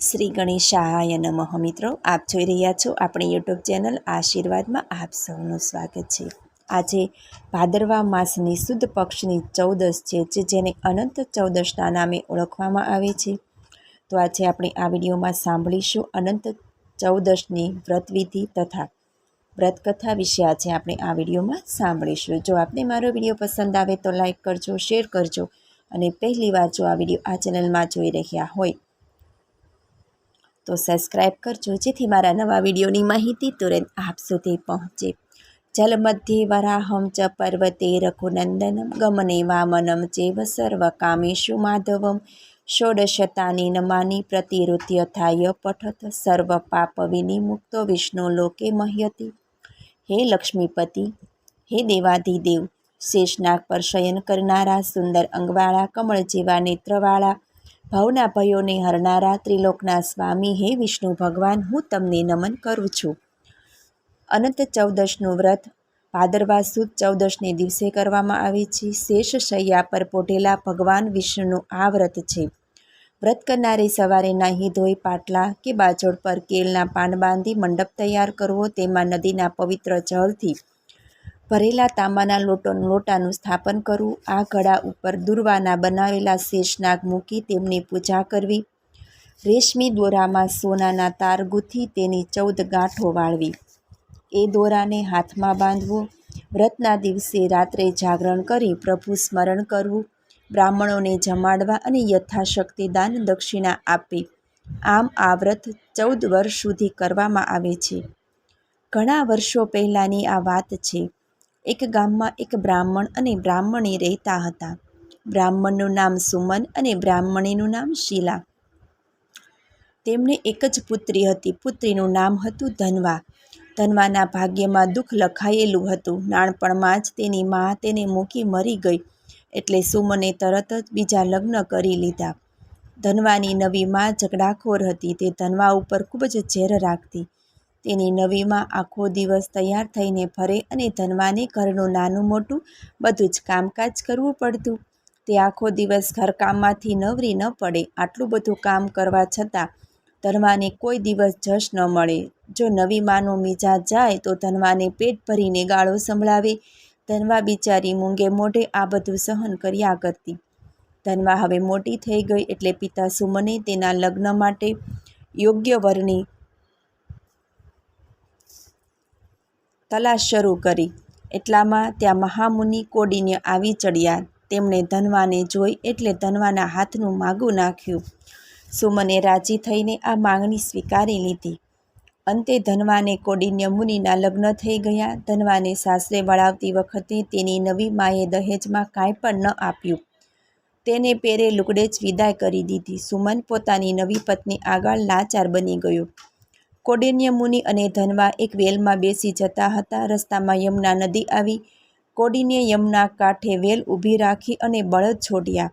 શ્રી ગણેશાય નમઃ મિત્રો. આપ જોઈ રહ્યા છો આપણી યુટ્યુબ ચેનલ આશીર્વાદમાં આપ સૌનું સ્વાગત છે. આજે ભાદરવા માસની શુદ્ધ પક્ષની ચૌદશ છે જે જેને અનંત ચૌદશના નામે ઓળખવામાં આવે છે. તો આજે આપણે આ વિડીયોમાં સાંભળીશું અનંત ચૌદશની વ્રતવિધિ તથા વ્રતકથા વિશે આજે આપણે આ વિડીયોમાં સાંભળીશું. જો આપને મારો વીડિયો પસંદ આવે તો લાઇક કરજો, શેર કરજો અને પહેલી વાર જો આ વીડિયો આ ચેનલમાં જોઈ રહ્યા હોય તો સબસ્ક્રાઈબ કરજો. જેથી મારા નવા વિડીયોની માહિતી તુરંત આપ સુધી પહોંચે. જલ મધ્ય વરાહમ ચ પર્વતે રઘુનંદનમ ગમને વામનમ ચેવ સર્વ કામેશુ માધવમ. ષોડશતાની નમાની પ્રતિરુત્ય થાય પઠત સર્વ પાપ વિનિમુક્તો વિષ્ણુ લોકે મહ્યતી. હે લક્ષ્મીપતિ, હે દેવાધિદેવ, શેષનાગ પર શયન કરનારા સુંદર અંગવાળા, કમળ જેવા નેત્રવાળા ભવના ભયોને હરનારા ત્રિલોકના સ્વામી હે વિષ્ણુ ભગવાન, હું તમને નમન કરું છું. અનંત ચૌદશનું વ્રત ભાદરવા સુદ ચૌદશને દિવસે કરવામાં આવે છે. શેષ શૈયા પર પોટેલા ભગવાન વિષ્ણુનું આ વ્રત છે. વ્રત કરનારે સવારે નાહી ધોઈ પાટલા કે બાજોડ પર કેલના પાન બાંધી મંડપ તૈયાર કરવો તેમાં નદીના પવિત્ર જળથી ભરેલા તાંબાના લોટો લોટાનું સ્થાપન કરવું. આ ઘડા ઉપર દુર્વાના બનાવેલા શેષનાગ મૂકી તેમની પૂજા કરવી. રેશમી દોરામાં સોનાના તાર ગૂંથી તેની ચૌદ ગાંઠો વાળવી. એ દોરાને હાથમાં બાંધવો. વ્રતના દિવસે રાત્રે જાગરણ કરી પ્રભુ સ્મરણ કરવું. બ્રાહ્મણોને જમાડવા અને યથાશક્તિ દાન દક્ષિણા આપવી. આમ આ વ્રત ચૌદ વર્ષ સુધી કરવામાં આવે છે. ઘણા વર્ષો પહેલાંની આ વાત છે. એક ગામમાં એક બ્રાહ્મણ અને બ્રાહ્મણી રહેતા હતા. બ્રાહ્મણનું નામ સુમન અને બ્રાહ્મણીનું નામ શીલા. તેમને એક જ પુત્રી હતી. પુત્રીનું નામ હતું ધનવા. ધનવાના ભાગ્યમાં દુઃખ લખાયેલું હતું. નાનપણમાં જ તેની મા તેને મૂકી મરી ગઈ એટલે સુમને તરત જ બીજા લગ્ન કરી લીધા. ધનવાની નવી મા ઝઘડાખોર હતી. તે ધનવા ઉપર ખૂબ જ ઝેર રાખતી. તેની નવીમાં આખો દિવસ તૈયાર થઈને ફરે અને ધનવાને ઘરનું નાનું મોટું બધું જ કામકાજ કરવું પડતું. તે આખો દિવસ ઘરકામમાંથી નવરી ન પડે આટલું બધું કામ કરવા છતાં ધનવાને કોઈ દિવસ જશ ન મળે. જો નવી માનો મિજાજ જાય તો ધનવાને પેટ ભરીને ગાળો સંભળાવે. ધનવા બિચારી મૂંગે મોઢે આ બધું સહન કર્યા કરતી. ધનવા હવે મોટી થઈ ગઈ એટલે પિતા સુમને તેના લગ્ન માટે યોગ્ય વરની તલાશ શરૂ કરી. એટલામાં ત્યાં મહામુનિ કોડિન્ય આવી ચડ્યા. તેમણે ધનવાને જોઈ એટલે ધનવાના હાથનું માગું નાખ્યું. સુમને રાજી થઈને આ માંગણી સ્વીકારી લીધી. અંતે ધનવાને કોડિન્ય મુનિના લગ્ન થઈ ગયા. ધનવાને સાસરે વળાવતી વખતે તેની નવી માએ દહેજમાં કાંઈ પણ ન આપ્યું. તેને પેરે લુગડે જ વિદાય કરી દીધી. સુમન પોતાની નવી પત્ની આગળ લાચાર બની ગયો. કોડિન્ય મુનિ અને ધનવા એક વેલમાં બેસી જતા હતા. રસ્તામાં યમુના નદી આવી. કોડિન્ય યમુના કાંઠે વેલ ઊભી રાખી અને બળદ છોડ્યા.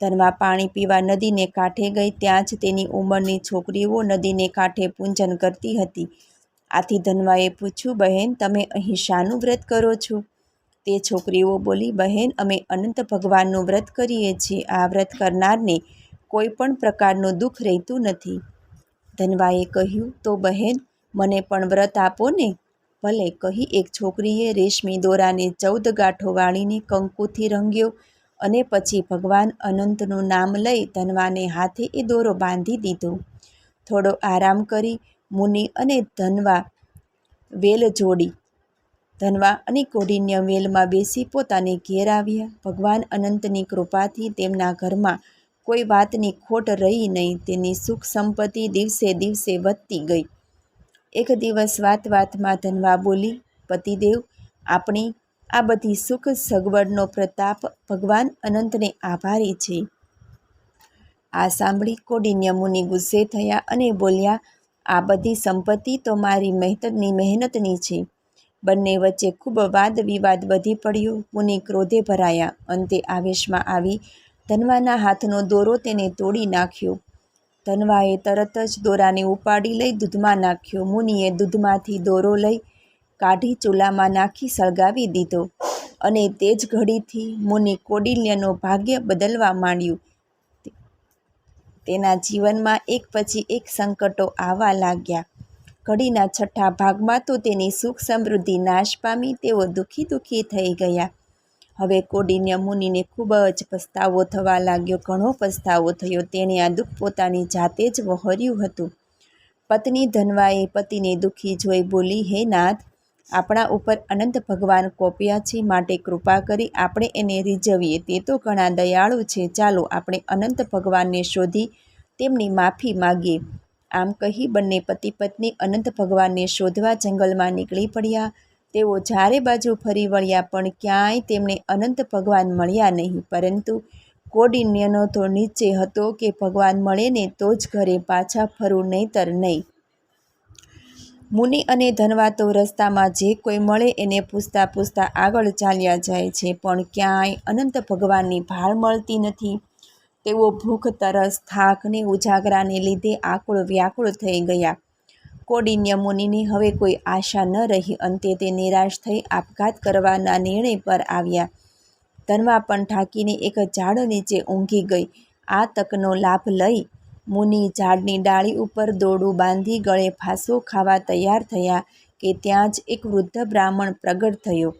ધનવા પાણી પીવા નદીને કાંઠે ગઈ. ત્યાં જ તેની ઉંમરની છોકરીઓ નદીને કાંઠે પૂંજન કરતી હતી. આથી ધનવાએ પૂછ્યું, બહેન, તમે અહીં શાનું વ્રત કરો છો? તે છોકરીઓ બોલી, બહેન, અમે અનંત ભગવાનનું વ્રત કરીએ છીએ. આ વ્રત કરનારને કોઈ પણ પ્રકારનું દુઃખ રહેતું નથી. ધનવાએ કહ્યું, તો બહેન, મને પણ વ્રત આપો ને. ભલે કહી એક છોકરીએ રેશમી દોરાને ચૌદ ગાંઠો વાળીને કંકુથી રંગ્યો અને પછી ભગવાન અનંતનું નામ લઈ ધનવાને હાથે એ દોરો બાંધી દીધો. થોડો આરામ કરી મુનિ અને ધનવા વેલ જોડી. ધનવા અને કોડિન્ય વેલમાં બેસી પોતાને ઘેર આવ્યા. ભગવાન અનંતની કૃપાથી તેમના ઘરમાં કોઈ વાતની ખોટ રહી નહીં, તેની સુખ સંપત્તિ દિવસે દિવસે વધતી ગઈ. એક દિવસ વાત વાતમાં ધનવા બોલી, પતિદેવ, આપણી આ બધી સુખ સગવડનો પ્રતાપ ભગવાન અનંતને આભારી છે. આ સાંભળી કોડિન્ય મુનિ ગુસ્સે થયા અને બોલ્યા, આ બધી સંપત્તિ તો મારી મહેનતની મહેનતની છે. બંને વચ્ચે ખૂબ વાદ વિવાદ વધી પડ્યો, મુનિ ક્રોધે ભરાયા. અંતે આવેશમાં આવી ધનવાના હાથનો દોરો તેને તોડી નાખ્યો. ધનવાએ તરત જ દોરાને ઉપાડી લઈ દૂધમાં નાખ્યો. મુનિએ દૂધમાંથી દોરો લઈ કાઢી ચૂલામાં નાખી સળગાવી દીધો અને તે જ ઘડીથી મુનિ કૌડિલ્યનો ભાગ્ય બદલવા માંડ્યું. તેના જીવનમાં એક પછી એક સંકટો આવવા લાગ્યા. ઘડીના છઠ્ઠા ભાગમાં તો તેની સુખ સમૃદ્ધિ નાશ પામી તેઓ દુઃખી દુઃખી થઈ ગયા. હવે કોડિન્ય મુનિને ખૂબ જ પસ્તાવો થવા લાગ્યો, ઘણો પસ્તાવો થયો. તેણે આ દુઃખ પોતાની જાતે જ વહોર્યું હતું. પત્ની ધનવાએ પતિને દુઃખી જોઈ બોલી, હે નાથ, આપણા ઉપર અનંત ભગવાન કોપ્યા છે, માટે કૃપા કરી આપણે એને રીઝવીએ. તે તો ઘણા દયાળુ છે. ચાલો આપણે અનંત ભગવાનને શોધી તેમની માફી માગીએ. આમ કહી બંને પતિ પત્ની અનંત ભગવાનને શોધવા જંગલમાં નીકળી પડ્યા. તેઓ ચારે બાજુ ફરી વળ્યા, પણ ક્યાંય તેમને અનંત ભગવાન મળ્યા નહીં. પરંતુ કોડિન્યનો તો નીચે હતો કે ભગવાન મળે ને તો જ ઘરે પાછા ફરવું નહીંતર નહીં. મુનિ અને ધનવા તો રસ્તામાં જે કોઈ મળે એને પૂછતા પૂછતા આગળ ચાલ્યા જાય છે, પણ ક્યાંય અનંત ભગવાનની ભાળ મળતી નથી. તેઓ ભૂખ, તરસ, થાકને, ઉજાગરાને લીધે આકુળ વ્યાકુળ થઈ ગયા. કોડિન્ય મુનિની હવે કોઈ આશા ન રહી, અંતે તે નિરાશ થઈ આપઘાત કરવાના નિર્ણય પર આવ્યા. ધનવા પણ ઢાંકીને એક ઝાડ નીચે ઊંઘી ગઈ. આ તકનો લાભ લઈ મુનિ ઝાડની ડાળી ઉપર દોરડું બાંધી ગળે ફાંસો ખાવા તૈયાર થયા કે ત્યાં જ એક વૃદ્ધ બ્રાહ્મણ પ્રગટ થયો.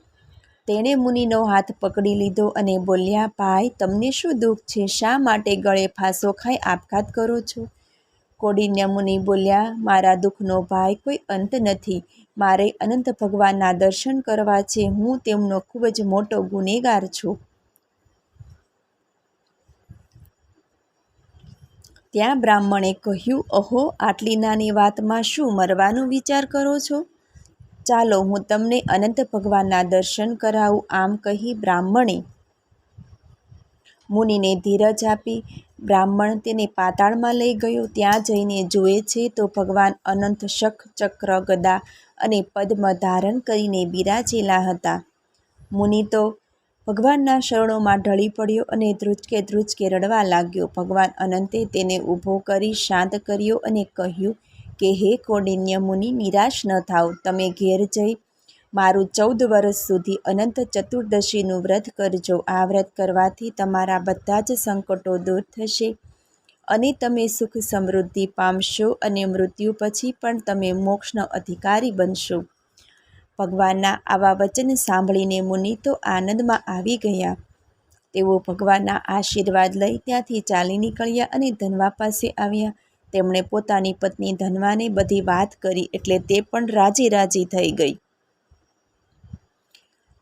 તેણે મુનિનો હાથ પકડી લીધો અને બોલ્યા, ભાઈ, તમને શું દુઃખ છે? શા માટે ગળે ફાંસો ખાઈ આપઘાત કરો છો? કોડિન્ય મુનિ બોલ્યા, મારા દુઃખનો ભાઈ કોઈ અંત નથી. મારે અનંત ભગવાનના દર્શન કરવા છે. હું તેમનો ખૂબ જ મોટો ગુનેગાર છું. ત્યાં બ્રાહ્મણે કહ્યું અહો આટલી નાની વાતમાં શું મરવાનો વિચાર કરો છો? ચાલો, હું તમને અનંત ભગવાનના દર્શન કરાવું. આમ કહી બ્રાહ્મણે મુનિને ધીરજ આપી બ્રાહ્મણ તેને પાતાળમાં લઈ ગયો. ત્યાં જઈને જુએ છે તો ભગવાન અનંત શખ ચક્ર ગદા અને પદ્મ ધારણ કરીને બિરાજેલા હતા. મુનિ તો ભગવાનના શરણોમાં ઢળી પડ્યો અને ધ્રુજકે ધ્રુજકે રડવા લાગ્યો. ભગવાન અનંતે તેને ઊભો કરી શાંત કર્યો અને કહ્યું કે, હે કોડિન્ય મુનિ, નિરાશ ન થાવ. તમે ઘેર જઈ મારું ચૌદ વર્ષ સુધી અનંત ચતુર્દશીનું વ્રત કરજો. આ વ્રત કરવાથી તમારા બધા જ સંકટો દૂર થશે અને તમે સુખ સમૃદ્ધિ પામશો અને મૃત્યુ પછી પણ તમે મોક્ષનો અધિકારી બનશો. ભગવાનના આવા વચન સાંભળીને મુનિ તો આનંદમાં આવી ગયા. તેઓ ભગવાનના આશીર્વાદ લઈ ત્યાંથી ચાલી નીકળ્યા અને ધનવા પાસે આવ્યા. તેમણે પોતાની પત્ની ધનવાને બધી વાત કરી એટલે તે પણ રાજી રાજી થઈ ગઈ.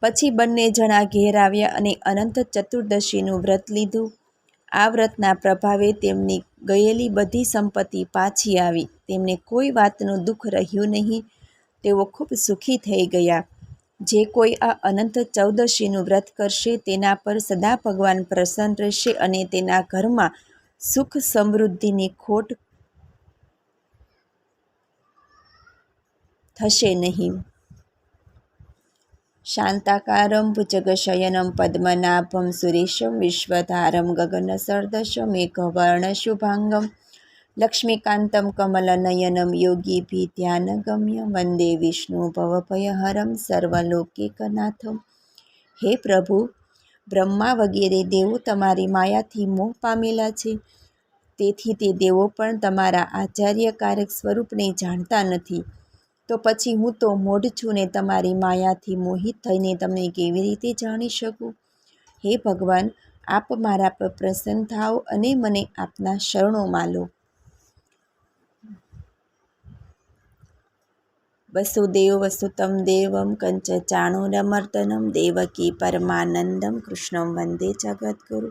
પછી બંને જણા ઘેર આવ્યા અને અનંત ચતુર્દશીનું વ્રત લીધું. આ વ્રતના પ્રભાવે તેમની ગયેલી બધી સંપત્તિ પાછી આવી. તેમને કોઈ વાતનું દુઃખ રહ્યું નહીં. તેઓ ખૂબ સુખી થઈ ગયા. જે કોઈ આ અનંત ચૌદશીનું વ્રત કરશે તેના પર સદા ભગવાન પ્રસન્ન રહેશે અને તેના ઘરમાં સુખ સમૃદ્ધિની ખોટ થશે નહીં. શાંતાકારમ ભુજગશયનમ પદ્મનાભમ સુરેશમ વિશ્વધારમ ગગનસર્દશમ મેઘવર્ણશુભાંગમ લક્ષ્મીકાંતમ કમલનયનમ યોગીભી ધ્યાનગમ્ય વંદે વિષ્ણુ ભવભયહરમ સર્વલોકિકનાથમ હે પ્રભુ બ્રહ્મા વગેરે દેવો તમારી માયાથી મોહ પામેલા છે। તેથી તે દેવો પણ તમારા આચાર્યકારક સ્વરૂપને જાણતા નથી। તો પછી હું તો મોઢ છું ને તમારી માયાથી મોહિત થઈને તમને કેવી રીતે જાણી શકું? હે ભગવાન, આપ મારા પર પ્રસન્ન થાઓ અને મને આપના શરણોમાં લો વસુદેવ વસુતમ દેવમ કંચ ચાણુરમર્દનમ દેવકી પરમાનંદમ કૃષ્ણમ વંદે જગદગુરુ.